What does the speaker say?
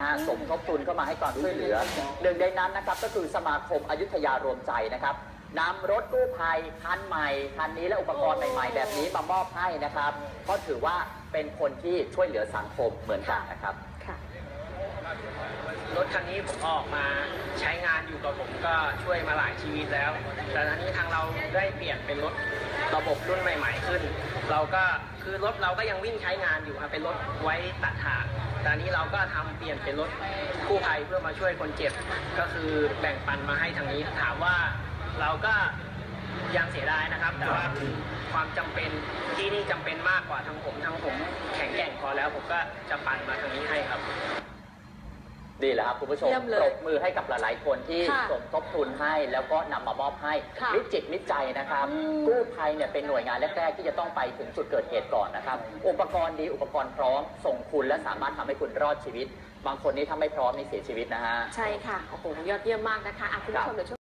นะฮะสมทบทุนเข้ามาให้ความช่วยเหลือ หนึ่งในนั้นนะครับก็คือสมาคมอยุธยารวมใจนะครับนำรถกู้ภัยคันใหม่คันนี้และอุปกรณ์ใหม่ๆ แบบนี้มามอบให้นะครับเพราะถือว่าเป็นคนที่ช่วยเหลือสังคมเหมือนกันนะครับค่ะรถคันนี้ผมออกมาใช้งานอยู่กับผมก็ช่วยมาหลายชีวิตแล้ว แต่ตอนนี้ทางเราได้เปลี่ยนเป็นรถ ระบบรุ่นใหม่ ๆ ขึ้น เราก็คือรถเราก็ยังวิ่งใช้งานอยู่ครับเป็นรถไว้ตัดถ่างแต่อันนี้เราก็ทำเปลี่ยนเป็นรถกู้ภัยเพื่อมาช่วยคนเจ็บ ก็คือแบ่งปันมาให้ทางนี้ ถามว่าเราก็ยังเสียดายนะครับ แต่ว่าความจำเป็นที่นี่จำเป็นมากกว่าทางผมทางผมแข็งแกร่งพอแล้วผมก็จะปันมาทางนี้ให้ครับ ดีแล้วครับคุณผู้ชมเยี่ยมเลยปรบมือให้กับหลาย ๆ คนที่ค่ะสมทบทุนให้แล้วก็นำมามอบให้ค่ะมิตรจิตมิตรใจนะครับอืมกู้ภัยเนี่ยเป็นหน่วยงานแรก ๆ ที่จะต้องไปถึงจุดเกิดเหตุก่อนนะครับ อุปกรณ์ดีอุปกรณ์พร้อม ส่งคุณและสามารถทำให้คุณรอดชีวิต บางคนนี่ถ้าไม่พร้อมนี่เสียชีวิตนะฮะ ใช่ค่ะ โอ้โห ยอดเยี่ยมมากนะคะอะคุณผู้ชมเดี๋ยวช่วง